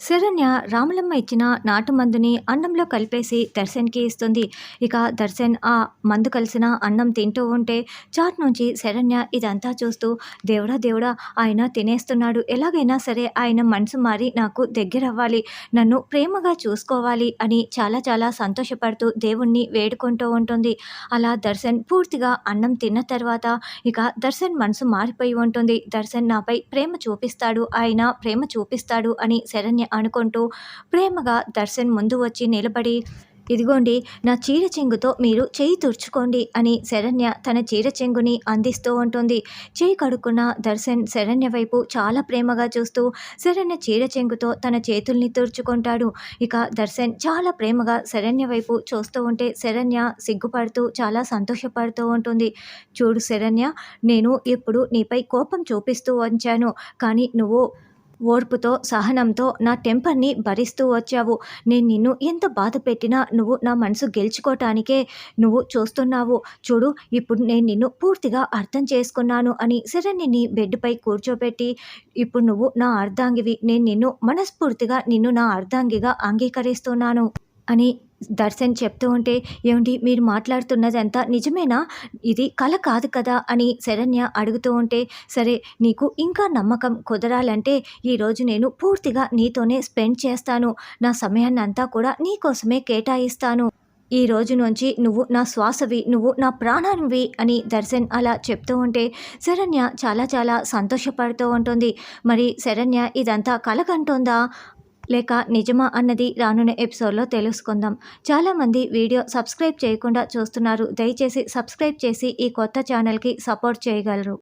శరణ్య రాములమ్మ ఇచ్చిన నాటు మందుని అన్నంలో కలిపేసి దర్శన్కి ఇస్తుంది. ఇక దర్శన్ ఆ మందు కలిసిన అన్నం తింటూ ఉంటే చాట్ నుంచి శరణ్య ఇదంతా చూస్తూ దేవుడా దేవుడా ఆయన తినేస్తున్నాడు. ఎలాగైనా సరే ఆయన మనసు మారి నాకు దగ్గర అవ్వాలి నన్ను ప్రేమగా చూసుకోవాలి అని చాలా చాలా సంతోషపడుతూ దేవుణ్ణి వేడుకుంటూ ఉంటుంది. అలా దర్శన్ పూర్తిగా అన్నం తిన్న తర్వాత ఇక దర్శన్ మనసు మారిపోయి ఉంటుంది. దర్శన్ నాపై ప్రేమ చూపిస్తాడు. ఆయన ప్రేమ చూపిస్తాడు అని శరణ్య అనుకుంటూ ప్రేమగా దర్శన్ ముందు వచ్చి నిలబడి ఇదిగోండి నా చీర చెంగుతో మీరు చేయి తుడుచుకోండి అని శరణ్య తన చీర చెంగుని అందిస్తూ ఉంటుంది. చేయి కడుక్కున్న దర్శన్ శరణ్య వైపు చాలా ప్రేమగా చూస్తూ శరణ్య చీర చెంగుతో తన చేతుల్ని తుడుచుకుంటాడు. ఇక దర్శన్ చాలా ప్రేమగా శరణ్య వైపు చూస్తూ ఉంటే శరణ్య సిగ్గుపడుతూ చాలా సంతోషపడుతూ ఉంటుంది. చూడు శరణ్య నేను ఎప్పుడు నీపై కోపం చూపిస్తూ వచ్చాను కానీ నువ్వు ఓర్పుతో సహనంతో నా టెంపర్ని భరిస్తూ వచ్చావు. నేను నిన్ను ఎంత బాధ పెట్టినా నువ్వు నా మనసు గెలుచుకోవటానికే నువ్వు చూస్తున్నావు. చూడు ఇప్పుడు నేను నిన్ను పూర్తిగా అర్థం చేసుకున్నాను అని శరణ్యని బెడ్పై కూర్చోబెట్టి ఇప్పుడు నువ్వు నా అర్ధాంగివి. నేను నిన్ను మనస్ఫూర్తిగా నిన్ను నా అర్ధాంగిగా అంగీకరిస్తున్నాను. అని దర్శన్ చెప్తూ ఉంటే ఏమిటి మీరు మాట్లాడుతున్నదంతా నిజమేనా? ఇది కల కాదు కదా? అని శరణ్య అడుగుతూ ఉంటే సరే నీకు ఇంకా నమ్మకం కుదరాలంటే ఈరోజు నేను పూర్తిగా నీతోనే స్పెండ్ చేస్తాను. నా సమయాన్ని అంతా కూడా నీకోసమే కేటాయిస్తాను. ఈ రోజు నుంచి నువ్వు నా శ్వాసవి నువ్వు నా ప్రాణానివి అని దర్శన్ అలా చెప్తూ ఉంటే శరణ్య చాలా చాలా సంతోషపడుతూ ఉంటుంది. మరి శరణ్య ఇదంతా కలకంటుందా లేక నిజమా అన్నది రానున్న ఎపిసోడ్లో తెలుసుకుందాం. చాలామంది వీడియో సబ్స్క్రైబ్ చేయకుండా చూస్తున్నారు. దయచేసి సబ్స్క్రైబ్ చేసి ఈ కొత్త ఛానల్కి సపోర్ట్ చేయగలరు.